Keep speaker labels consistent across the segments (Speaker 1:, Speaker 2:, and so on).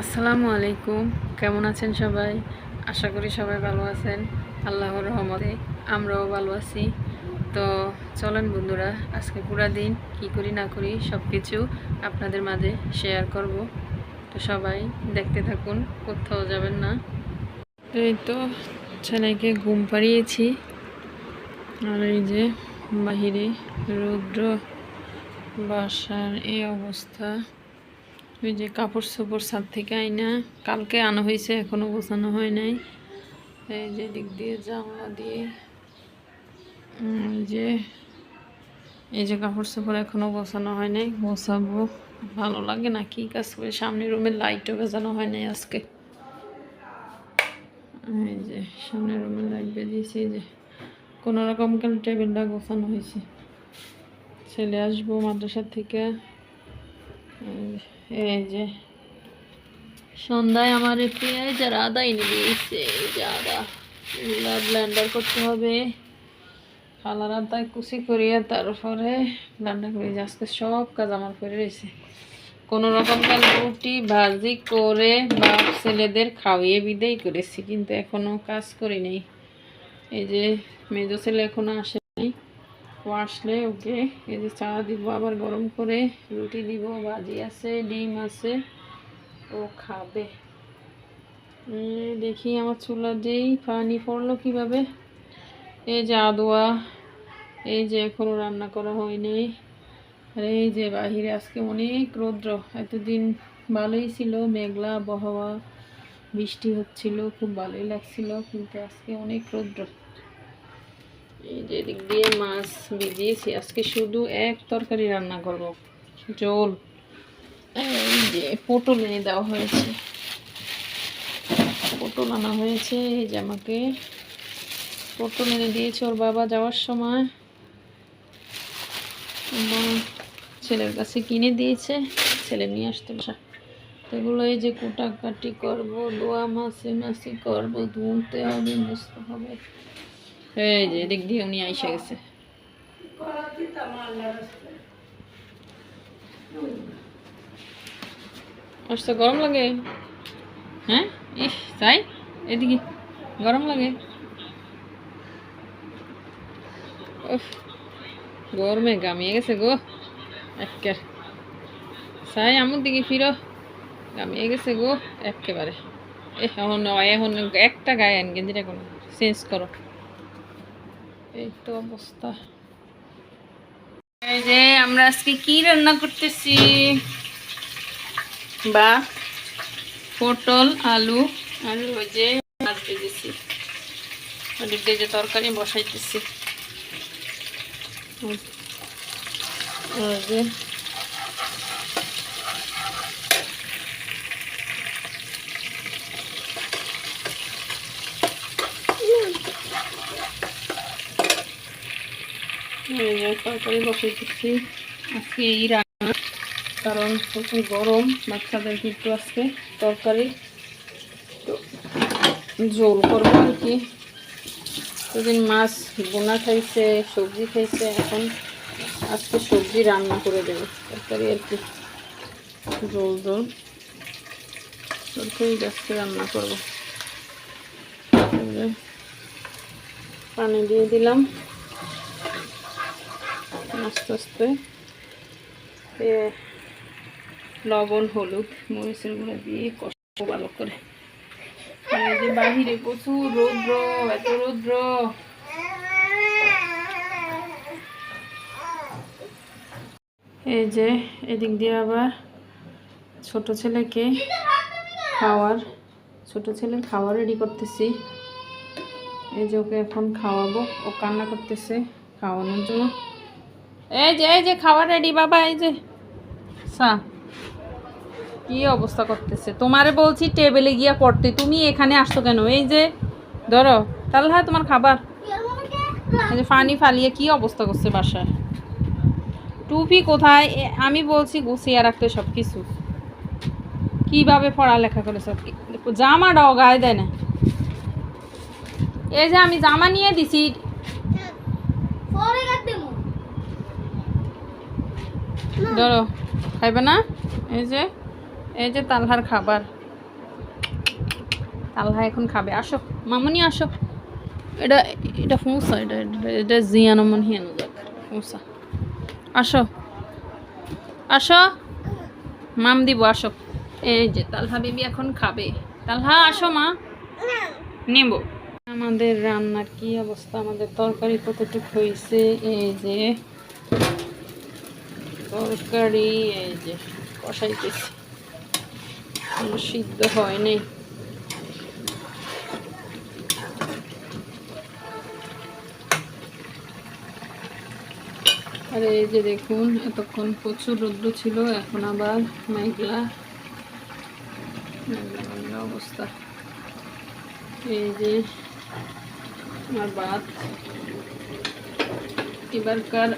Speaker 1: আসসালামু আলাইকুম। কেমন আছেন সবাই? আশা করি সবাই ভালো আছেন। আল্লাহর রহমতে আমরাও ভালো আছি। তো চলেন বন্ধুরা, আজকে পুরা দিন কি করি না করি সব কিছু আপনাদের মাঝে শেয়ার করব। তো সবাই দেখতে থাকুন, কোথাও যাবেন না। এই তো ছেলেকে ঘুম পাড়িয়েছি। আর এই যে বাহিরে রৌদ্র, বাসার এই অবস্থা। ওই যে কাপড় চোপড় ছাদ থেকে আইনা, কালকে আনা হয়েছে এখনও গোছানো হয় নাই। এই যে দিক দিয়ে জানলা দিয়ে যে, এই যে কাপড় চোপড় এখনও গোছানো হয় নাই, গোছাবো। ভালো লাগে না কি কাজ করে, সামনের রুমের লাইটও বেজানো হয় নাই আজকে। এই যে, সামনের রুমের লাইট বেজিয়েছি যে, কোনো রকম কেন টেবিলটা গোছানো হয়েছে ছেলে আসব মাদ্রাসার থেকে। এই- যে, সন্ধ্যায় আমার পেঁয়াজ আর আদা এনে আদা। ব্লেন্ডার করতে হবে। কালার আদা কুচি করিয়ে তারপরে ব্লেন্ডার করে। আজকে সব কাজ আমার করে রয়েছে। কোনো রকম কাল রুটি ভাজি করে বা ছেলেদের খাওয়িয়ে বিদেই করেছি, কিন্তু এখনও কাজ করি এই যে মেজো ছেলে এখনও আসে আসলে ওকে এই যে চা দিব, আবার গরম করে রুটি দিব, ভাজি আছে, ডিম আছে, ও খাবে। দেখি আমার চুলা যেই পানি পড়ল কীভাবে। এই যে আদোয়া, এই যে এখনও রান্না করা হয়নি। আর এই যে বাহিরে আজকে অনেক রৌদ্র, এতদিন ভালোই ছিল, মেঘলা আবহাওয়া, বৃষ্টি হচ্ছিল, খুব ভালোই লাগছিল, কিন্তু আজকে অনেক রৌদ্র। এই যে এদিক দিয়ে মাছ ভিজিয়েছি, আজকে শুধু এক তরকারি রান্না করব জোল এই যে পটল এনে দেওয়া হয়েছে। পটল আনা হয়েছে, এই যে আমাকে পটল এনে দিয়েছে ওর বাবা যাওয়ার সময়। ছেলের কাছে কিনে দিয়েছে, ছেলে নিয়ে আসতে বসা। এগুলো এই যে কুটাকাটি করব, দোয়া মাছে মাছি করব ধুতে হবে, মুছতে হবে। এই যে, এদিক উনি আইসা গেছে। আসতে গরম লাগে। হ্যাঁ? ইস, তাই? এদিকে গরম লাগে। গরমে গামিয়ে গেছে গো। একের সাই, আমার দিকে ফিরো। গামিয়ে গেছে গো একেবারে এখন এখন একটা গায়ে আন গেঞ্জিটা কোনো চেঞ্জ করো। এই অবস্থা। এই যে আমরা আজকে কি রান্না করতেছি? বা পটল, আলু আর ওই যে মাছ ভেজেছি। ওদিক তরকারি বসাইতেছি। তরকারি বসাইতেছি আজকে এই রান্না, কারণ প্রচুর গরম, বাচ্চাদেরকে একটু আজকে তরকারি। তো ঝোল করব আর কি। সেদিন মাছ বোনা খাইছে, সবজি খাইছে, এখন আজকে সবজি রান্না করে দেবো। তরকারি আর কি। ঝোল ঝোল। তরকারি আজকে রান্না করব। পানি দিয়ে দিলাম। আস্তে আস্তে লবণ, হলুদ মরিচের গুঁড়া দিয়ে কষাবো ভালো করে। আর যে বাহিরে প্রচুর রৌদ্র, এত রৌদ্র। এই যে এদিক দিয়ে আবার ছোট ছেলেকে খাওয়ার, ছোট ছেলের খাওয়ার রেডি করতেছি। এই যে ওকে এখন খাওয়াবো। ও কান্না করতেছে খাওয়ানোর জন্য। এই যে এই যে, খাবার রেডি বাবা, এই যে। সা, কি অবস্থা করতেছে? তোমারে বলছি টেবিলে গিয়া পড়তে। তুমি এখানে আসছো কেন? এই যে, ধরো, তাহলে হ্যাঁ তোমার খাবার। এই যে পানি ফালিয়ে কি অবস্থা করছে বাসায়? টুপি কোথায়? আমি বলছি গুছিয়ে রাখতে সব কিছু কীভাবে পড়ালেখা করে সব জামাটাও গায়ে দেয় না। এই যে, আমি জামা নিয়ে দিছি। ধরো, খাইবে না? এই যে এই যে তালহার খাবার। তালহা এখন খাবে। আসো, মামনি আসো। এটা এটা ফুঁসা, এটা এটা জিয়ানো মন হিয়ানো ফুঁসা। আসো আসো। মাম দিব, আসো। এই যে, তালহা বেবি এখন খাবে। তালহা, আসো মা। নেব আমাদের রান্নার কি অবস্থা? আমাদের তরকারি কতটুকু হয়েছে এই যে তরকারি, এই যে কষাইতেছি। সিদ্ধ হয়নি। আর এই যে দেখুন, এতক্ষণ প্রচুর রৌদ্র ছিল, এখন আবার মেঘলা অবস্থা। এই যে আমার ভাত। এবারকার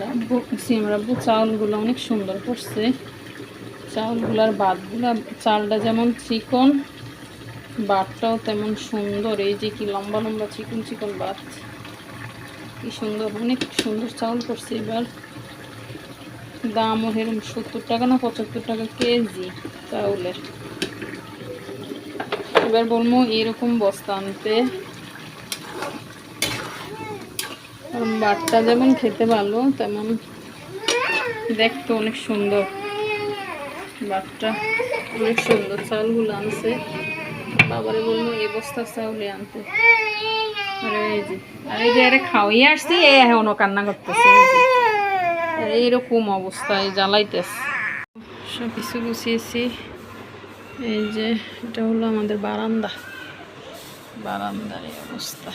Speaker 1: রাব্বু সিম রাব্বু চাউলগুলো অনেক সুন্দর করছে। চাউলগুলার ভাতগুলা চালটা যেমন চিকন ভাতটাও তেমন সুন্দর। এই যে কি লম্বা লম্বা চিকন চিকন ভাত কি সুন্দর, অনেক সুন্দর চাউল করছে এবার। দামও এরকম সত্তর টাকা না পঁচাত্তর টাকা কেজি চাউলের। এবার বলব এরকম বস্তা আনতে কারণ বাটটা যেমন খেতে ভালো, তেমন দেখতে অনেক সুন্দর। বাটটা অনেক সুন্দর চাউলগুলো আনছে। বাবারে বলল, এই বস্তার চাউলে আনতে। আরে এই যে, আর খাওয়াই আসছি, এ কান্না করতেছে। আর এইরকম অবস্থায় জ্বালাইতেছে। সব কিছু গুছিয়েছি। এই যে, এটা হলো আমাদের বারান্দা। বারান্দার এই অবস্থা।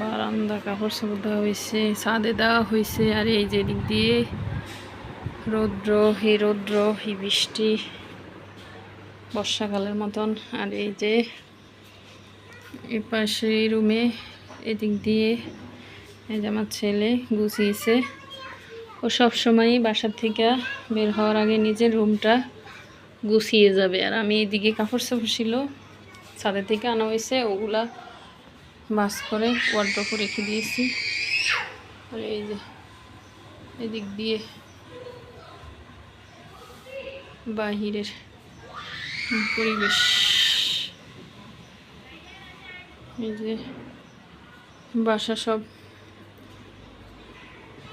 Speaker 1: বারান্দা কাপড় সাপড় দেওয়া হয়েছে, ছাদে দেওয়া হয়েছে। আর এই যে দিক দিয়ে রৌদ্র, এই রৌদ্র হি বৃষ্টি, বর্ষাকালের মতন। আর এই যে এই পাশে রুমে এদিক দিয়ে এই যে আমার ছেলে গুছিয়েছে। ও সব সময়ই বাসার থেকে বের হওয়ার আগে নিজের রুমটা গুছিয়ে যাবে। আর আমি এদিকে কাপড় চাপড় ছিল ছাদের থেকে আনা হয়েছে, ওগুলা বাস করে ওয়ার্ড্রপে রেখে দিয়েছি। আর এই যে, এদিক দিয়ে বাহিরের পরিবেশ। এই যে বাসা সব,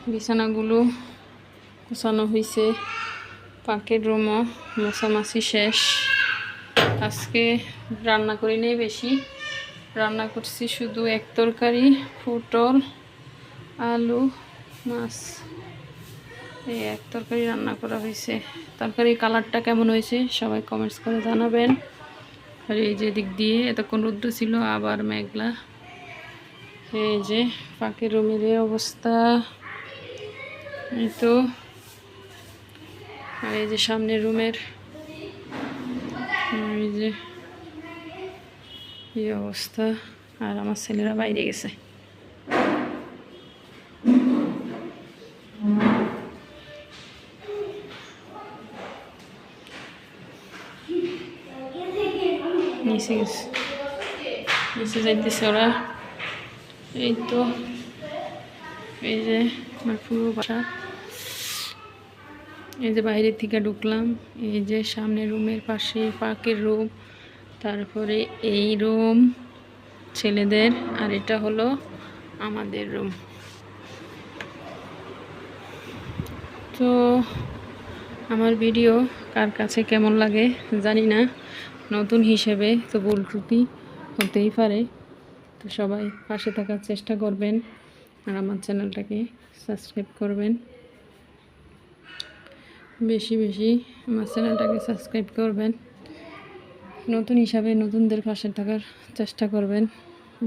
Speaker 1: বিছানাগুলো গোছানো হয়েছে পাকের রুমও মশামাছি শেষ। আজকে রান্না করি নেই বেশি। রান্না করছি শুধু এক তরকারি, পটল, আলু, মাছ। এই এক তরকারি রান্না করা হয়েছে। তরকারির কালারটা কেমন হয়েছে সবাই কমেন্টস করে জানাবেন। আর এই যে দিক দিয়ে এতক্ষণ রুদ্র ছিল, আবার মেঘলা। এই যে পাখির রুমের অবস্থা। এই তো। আর এই যে সামনের রুমের, এই যে এই অবস্থা? আর আমার ছেলেরা বাইরে গেছে। নিচে গেছে। নিচে যাইতেছে ওরা। এই তো। এই যে আমার এই যে বাইরের থেকে ঢুকলাম। এই যে সামনের রুমের পাশে পাকের রুম। তারপরে এই রুম ছেলেদের আর এটা হলো আমাদের রুম। তো আমার ভিডিও কার কাছে কেমন লাগে জানি না, নতুন হিসেবে তো ভুল ত্রুটি হতেই পারে। তো সবাই পাশে থাকার চেষ্টা করবেন আর আমার চ্যানেলটাকে সাবস্ক্রাইব করবেন। বেশি বেশি আমার চ্যানেলটাকে সাবস্ক্রাইব করবেন। নতুন হিসাবে নতুনদের পাশে থাকার চেষ্টা করবেন।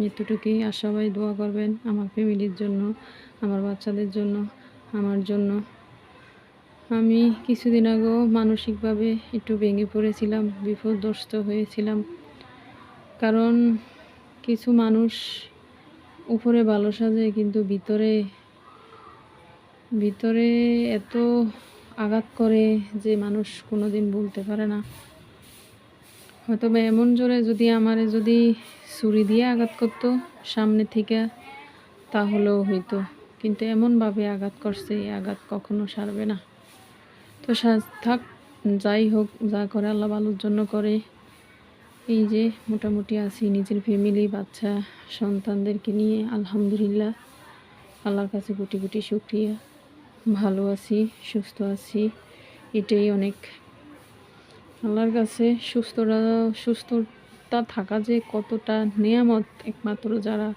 Speaker 1: এতটুকুই আর সবাই দোয়া করবেন আমার ফ্যামিলির জন্য, আমার বাচ্চাদের জন্য, আমার জন্য। আমি কিছুদিন আগেও মানসিকভাবে একটু ভেঙে পড়েছিলাম বিপদগ্রস্ত হয়েছিলাম। কারণ কিছু মানুষ উপরে ভালো সাজে কিন্তু ভিতরে ভিতরে এত আঘাত করে যে মানুষ কোনো দিন বলতে পারে না। হয়তো বা এমন জোরে যদি আমারে যদি ছুরি দিয়ে আঘাত করতো সামনে থেকে, তাহলেও হইতো। কিন্তু এমনভাবে আঘাত করছে, এই আঘাত কখনো সারবে না। তো থাক, যাই হোক, যা করে আল্লাহ ভালোর জন্য করে। এই যে মোটামুটি আছি, নিজের ফ্যামিলি বাচ্চা, সন্তানদেরকে নিয়ে, আলহামদুলিল্লাহ। আল্লাহর কাছে গুটি গুটি শুক্রিয়া। ভালো আছি, সুস্থ আছি, এটাই অনেক আল্লাহর কাছে সুস্থরা, সুস্থতা থাকা যে কতটা নিয়ামত একমাত্র যারা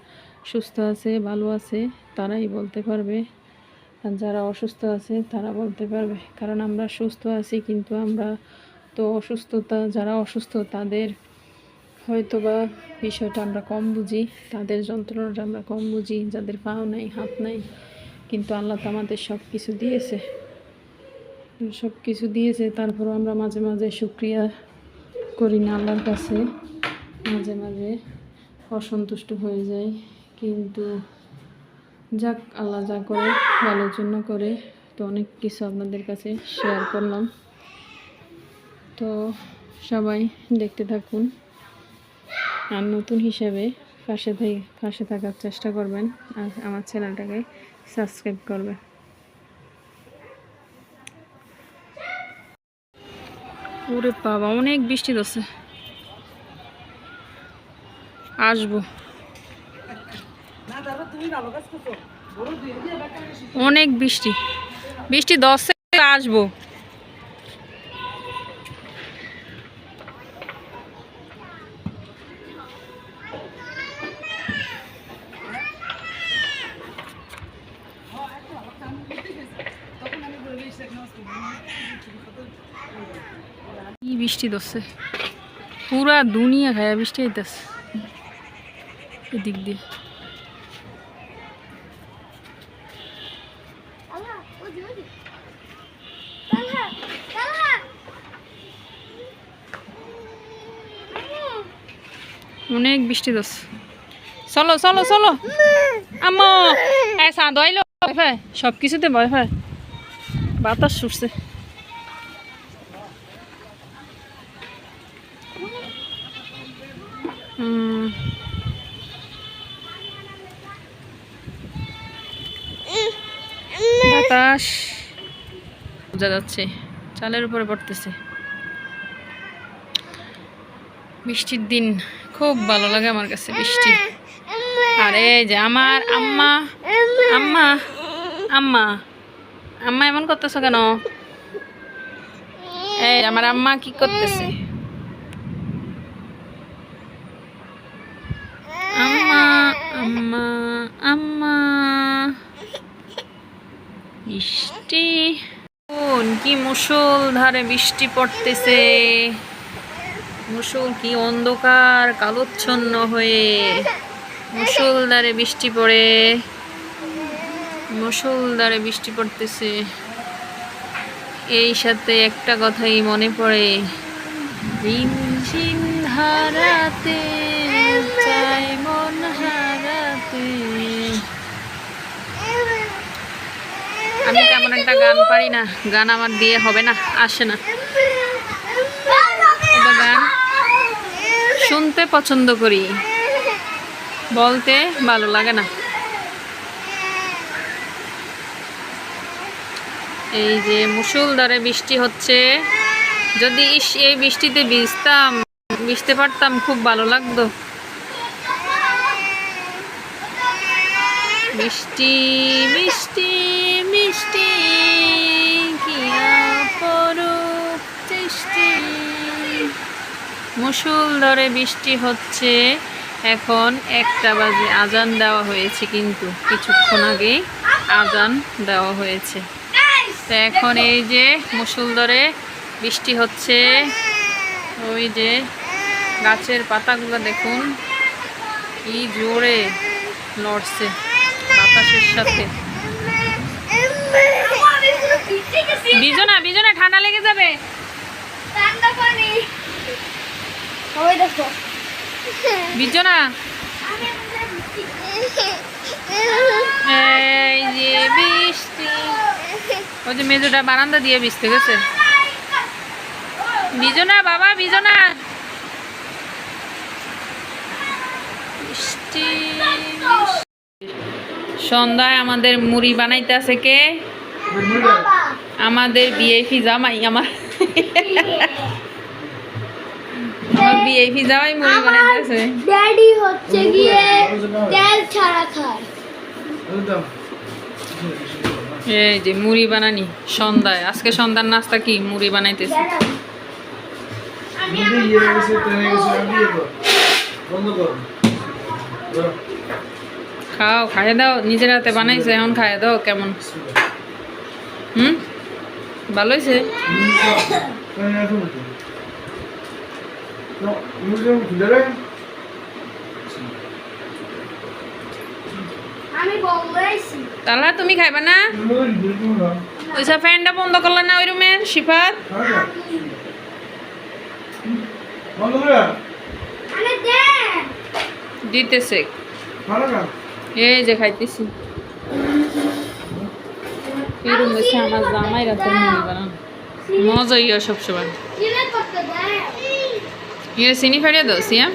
Speaker 1: সুস্থ আছে, ভালো আছে, তারাই বলতে পারবে। আর যারা অসুস্থ আছে, তারা বলতে পারবে। কারণ আমরা সুস্থ আছি, কিন্তু আমরা তো অসুস্থতা, যারা অসুস্থ, তাদের হয়তো বা বিষয়টা আমরা কম বুঝি, তাদের যন্ত্রণাটা আমরা কম বুঝি, যাদের পাও নাই, হাত নাই, কিন্তু আল্লাহ তো আমাদের সব কিছু দিয়েছে। সব কিছু দিয়েছে, তারপরও আমরা মাঝে মাঝে শুক্রিয়া করি না আল্লাহর কাছে। মাঝে মাঝে অসন্তুষ্ট হয়ে যাই, কিন্তু যাক, আল্লাহ যা করে, ভালোর জন্য করে। তো অনেক কিছু আপনাদের কাছে শেয়ার করলাম। তো সবাই দেখতে থাকুন। আর নতুন হিসাবে পাশে পাশে থাকার চেষ্টা করবেন। আর আমার চ্যানেলটাকে সাবস্ক্রাইব করবেন। ওরে বাবা অনেক বৃষ্টি ধরছে। আসব। অনেক বৃষ্টি। বৃষ্টি ধরছে আসব কি বৃষ্টি ধরছে। পুরা দুনিয়া খায়া বৃষ্টি হইতেছে এদিক দিয়ে। অনেক বৃষ্টি ধরছে। চলো চলো চলো। ভয় পায়? সব কিছুতে ভয় পায়। বাতাস ছুটছে। বাতাস। বোঝা যাচ্ছে, চালের উপরে পড়তেছে। বৃষ্টির দিন, খুব ভালো লাগে আমার কাছে বৃষ্টি। আরে যে আমার আম্মা আম্মা আম্মা আম্মা এমন করতেছো কেন? এই আমার আম্মা কি করতেছে আম্মা আম্মা আম্মা। বৃষ্টি কি মুসল ধারে বৃষ্টি পড়তেছে। মুসল কি অন্ধকার, কালোচ্ছন্ন হয়ে মুসলধারে বৃষ্টি পড়ে। মুসলধারে বৃষ্টি পড়তেছে। এই সাথে একটা কথাই মনে পড়ে। রিমঝিম ধারাতে আমি তেমন একটা গান পারি না। গান আমার দিয়ে হবে না, আসে না। গান শুনতে পছন্দ করি। বলতে ভালো লাগে না। এই যে মুসুলধারে বৃষ্টি হচ্ছে। যদি এই বৃষ্টিতে ভিজতাম, ভিজতে পারতাম, খুব ভালো লাগতো। মিষ্টি মিষ্টি মিষ্টি মুসুল ধরে বৃষ্টি হচ্ছে, এখন একটা বাজে আজান দেওয়া হয়েছে কিন্তু কিছুক্ষণ আগে আজান দেওয়া হয়েছে। তো এখন এই যে মুসুল ধরে বৃষ্টি হচ্ছে, ওই যে গাছের পাতাগুলো দেখুন, কি জোরে লড়ছে বাতাসের সাথে। বিজনা বিজনা, ঠান্ডা লেগে যাবে। বিজনা। এই যে বৃষ্টি। ওই যে মেজোটা বারান্দা দিয়ে ভিজতে গেছে বিজনা, বাবা, বিজনা। বৃষ্টি। সন্ধ্যায় আমাদের মুড়ি বানাইতে আছে কে? আমাদের বিএফি জামাই আমার আমার বিএপি যাওয়াই মুড়ি বানাইতেছে
Speaker 2: ড্যাডি হচ্ছে গিয়ে তেল ছাড়া খায়।
Speaker 1: এই যে মুড়ি বানানি সন্ধ্যায়। আজকে সন্ধ্যার নাস্তা কি? মুড়ি বানাইতেছে।
Speaker 3: মুড়ি ইয়ে গেছে টেনে গেছে আমি বন্ধ।
Speaker 1: খাও খাইয়ে দাও নিজের হাতে বানাইছে এখন খাইয়ে দাও কেমন? হুম? ভালো হয়েছে তাহলে তুমি খাইবা না? ওইসব ফ্যানটা বন্ধ করলে না ওই রুমের শিফাত? দিতেছে।
Speaker 3: না?
Speaker 1: এই যে খাইতেছি। এই রুম হচ্ছে আমার জামাই রাতের মুড়ি বানানো মজা ইয়া সবসময়। ইয়ে চিনি ফাড়িয়ে দাও সিয়া